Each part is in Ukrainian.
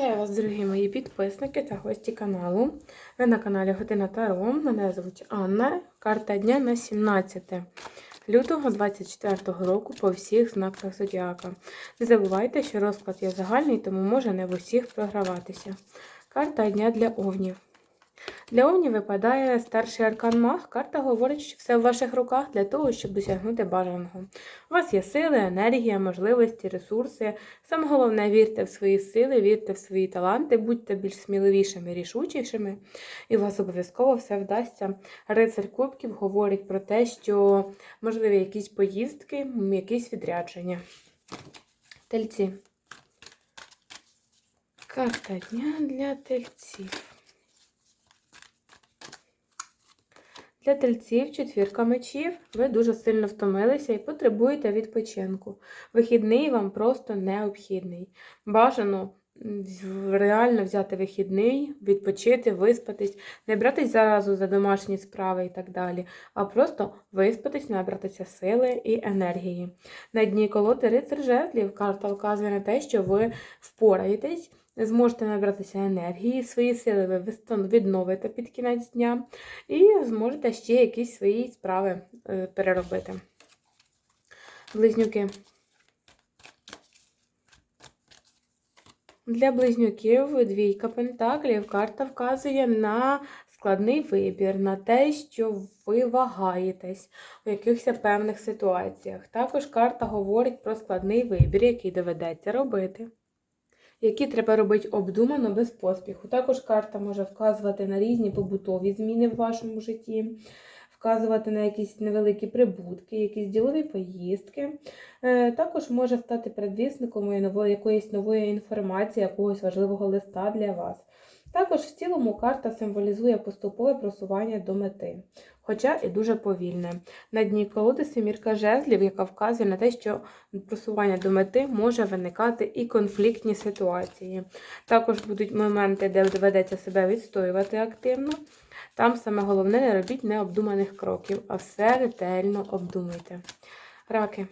Вітаю вас, дорогі мої підписники та гості каналу. Ви на каналі Година Таро. Мене звуть Анна. Карта дня на 17 лютого 2024 року по всіх знаках Зодіака. Не забувайте, що розклад є загальний, тому може не в усіх програватися. Карта дня для овнів. Для овнів випадає старший аркан Маг. Карта говорить, що все в ваших руках для того, щоб досягнути бажаного. У вас є сили, енергія, можливості, ресурси. Саме головне, вірте в свої сили, вірте в свої таланти, будьте більш сміливішими, рішучішими, і у вас обов'язково все вдасться. Рицар Кубків говорить про те, що можливі якісь поїздки, якісь відрядження. Тельці. Карта дня для тельців. Для тельців четвірка мечів. Ви дуже сильно втомилися і потребуєте відпочинку. Вихідний вам просто необхідний. Бажано реально взяти вихідний, відпочити, виспатись, не братись заразу за домашні справи і так далі, а просто виспатись, набратися сили і енергії. На дні колоди рицар жезлів карта вказує на те, що ви впораєтесь, зможете набратися енергії, свої сили ви відновите під кінець дня і зможете ще якісь свої справи е, переробити. Близнюки. Для близнюків двійка пентаклів карта вказує на складний вибір, на те, що ви вагаєтесь у якихось певних ситуаціях. Також карта говорить про складний вибір, який доведеться робити, які треба робити обдумано без поспіху. Також карта може вказувати на різні побутові зміни в вашому житті, вказувати на якісь невеликі прибутки, якісь ділові поїздки. Е, Також може стати предвісником якоїсь нової інформації, якогось важливого листа для вас. Також в цілому карта символізує поступове просування до мети, хоча і дуже повільне. На дні колоди семірка жезлів, яка вказує на те, що просування до мети може виникати і конфліктні ситуації. Також будуть моменти, де доведеться себе відстоювати активно. Там саме головне не робіть необдуманих кроків, а все ретельно обдумуйте. Раки.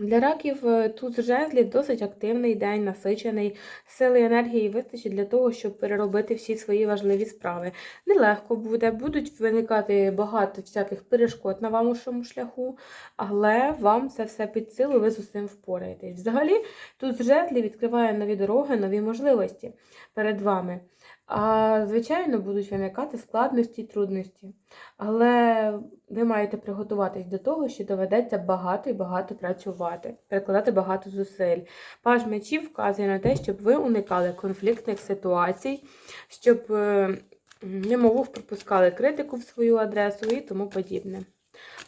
Для раків е, тут жезлів досить активний день, насичений. Сили енергії вистачить для того, щоб переробити всі свої важливі справи. Нелегко буде, будуть виникати багато всяких перешкод на вашому шляху, але вам це все під силу, ви з усім впораєтесь. Взагалі, тут жезлі відкриває нові дороги, нові можливості перед вами. А, звичайно, будуть виникати складності й трудності. Але ви маєте приготуватись до того, що доведеться багато і багато працювати, перекладати багато зусиль. Паж мечів вказує на те, щоб ви уникали конфліктних ситуацій, щоб е, немову пропускали критику в свою адресу і тому подібне.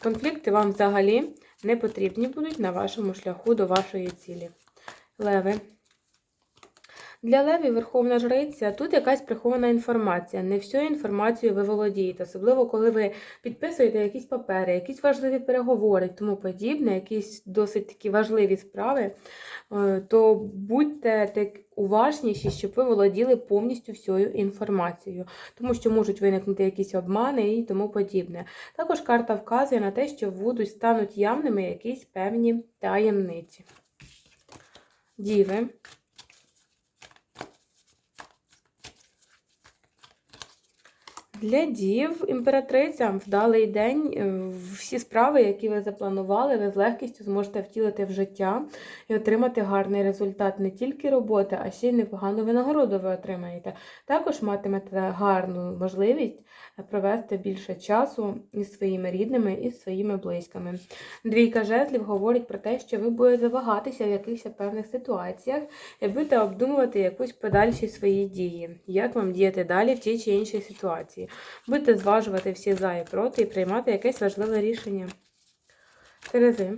Конфлікти вам взагалі не потрібні будуть на вашому шляху до вашої цілі. Леви. Для левів Верховна Жриця тут якась прихована інформація. Не всю інформацію ви володієте, особливо коли ви підписуєте якісь папери, якісь важливі переговори тому подібне, якісь досить такі важливі справи, е, то будьте так уважніші, щоб ви володіли повністю всією інформацією, тому що можуть виникнути якісь обмани і тому подібне. Також карта вказує на те, що будуть стануть явними якісь певні таємниці. Діви. Для дів імператриця вдалий день. е, Всі справи, які ви запланували, ви з легкістю зможете втілити в життя і отримати гарний результат не тільки роботи, а ще й непогану винагороду ви отримаєте. Також матимете гарну можливість провести більше часу із своїми рідними і своїми близькими. Двійка жезлів говорить про те, що ви будете вагатися в якихось певних ситуаціях і будете обдумувати якусь подальші свої дії, як вам діяти далі в тій чи іншій ситуації. Будете зважувати всі за і проти і приймати якесь важливе рішення. Терези.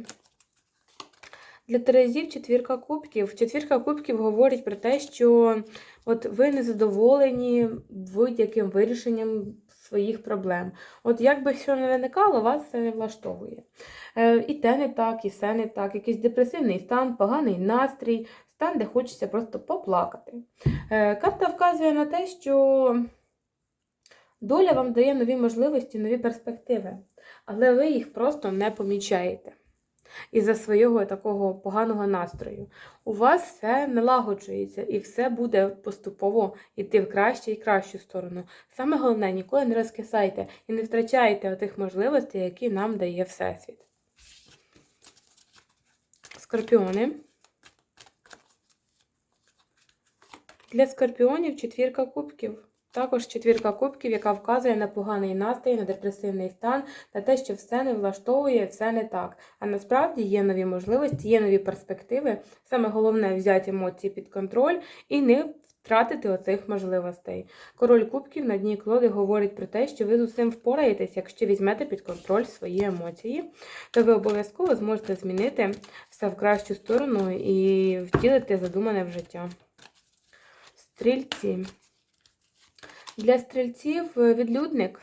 Для Терезів четвірка кубків. Четвірка кубків говорить про те, що от ви не задоволені будь-яким вирішенням своїх проблем. От як би що не виникало, вас це не влаштовує. Е, і те не так, і все не так, якийсь депресивний стан, поганий настрій, стан, де хочеться просто поплакати. Е, карта вказує на те, що доля вам дає нові можливості, нові перспективи, але ви їх просто не помічаєте. Із-за свого такого поганого настрою. У вас все налагоджується і все буде поступово йти в кращу і кращу сторону. Саме головне, ніколи не розкисайте і не втрачайте тих можливостей, які нам дає Всесвіт. Скорпіони. Для скорпіонів четвірка кубків. Також четвірка кубків, яка вказує на поганий настрій, на депресивний стан, на те, що все не влаштовує, все не так. А насправді є нові можливості, є нові перспективи. Саме головне взяти емоції під контроль і не втратити оцих можливостей. Король кубків на дні колоди говорить про те, що ви з усім впораєтесь, якщо візьмете під контроль свої емоції, то ви обов'язково зможете змінити все в кращу сторону і втілити задумане в життя. Стрільці. Для стрільців е, відлюдник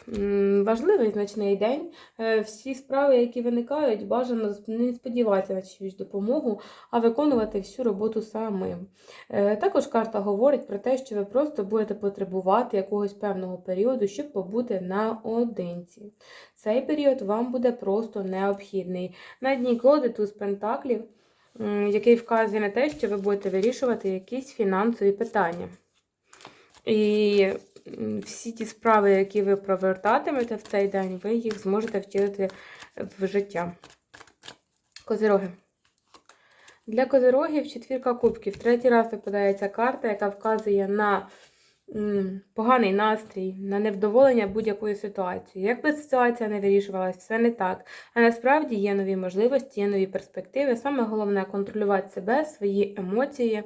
важливий значний день. Е, Всі справи, які виникають, бажано не сподіватися на чиюсь допомогу, а виконувати всю роботу самим. Е, Також карта говорить про те, що ви просто будете потребувати якогось певного періоду, щоб побути наодинці. Цей період вам буде просто необхідний. На дні колоди туз пентаклів, який вказує на те, що ви будете вирішувати якісь фінансові питання. І всі ті справи, які ви провертатимете в цей день, ви їх зможете втілити в життя. Козироги. Для козирогів четвірка кубків. Третій раз випадається карта, яка вказує на поганий настрій, на невдоволення будь-якою ситуацією. Як би ситуація не вирішувалась, все не так. А насправді є нові можливості, є нові перспективи. Саме головне контролювати себе, свої емоції.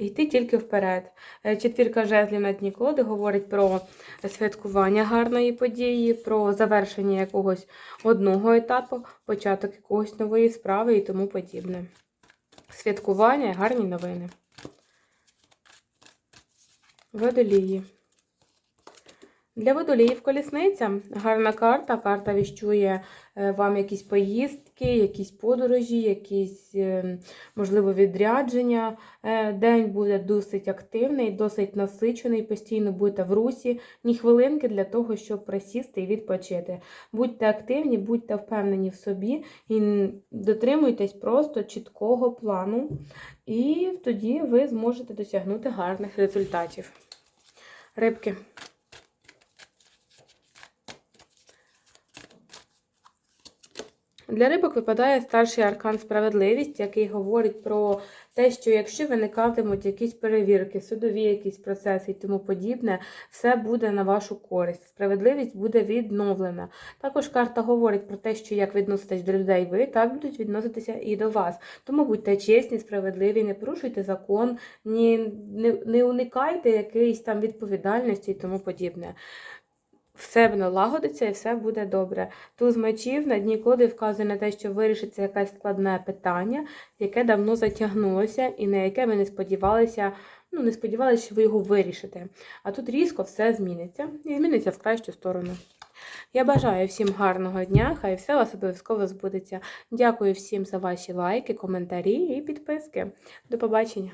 Йти тільки вперед. Е, Четвірка жезлів на дні колоди говорить про святкування гарної події, про завершення якогось одного етапу, початок якогось нової справи і тому подібне. Святкування гарні новини. Водолії. Для водоліїв колісниця гарна карта. Карта віщує е, вам якісь поїздки, якісь подорожі, якісь, е, можливо, відрядження. Е, День буде досить активний, досить насичений, постійно будете в русі, ні хвилинки для того, щоб присісти і відпочити. Будьте активні, будьте впевнені в собі і дотримуйтесь просто чіткого плану, і тоді ви зможете досягнути гарних результатів. Рибки. Для рибок випадає старший аркан справедливість, який говорить про те, що якщо виникатимуть якісь перевірки, судові якісь процеси і тому подібне, все буде на вашу користь. Справедливість буде відновлена. Також карта говорить про те, що як відноситесь до людей ви, так будуть відноситися і до вас. Тому будьте чесні, справедливі, не порушуйте закон, ні, не, не уникайте якоїсь там відповідальності і тому подібне. Все налагодиться і все буде добре. Туз мечів на дні коди вказує на те, що вирішиться якесь складне питання, яке давно затягнулося, і на яке ви не сподівалися, ну не сподівалися, що ви його вирішите. А тут різко все зміниться і зміниться в кращу сторону. Я бажаю всім гарного дня, хай все у вас обов'язково збудеться. Дякую всім за ваші лайки, коментарі і підписки. До побачення!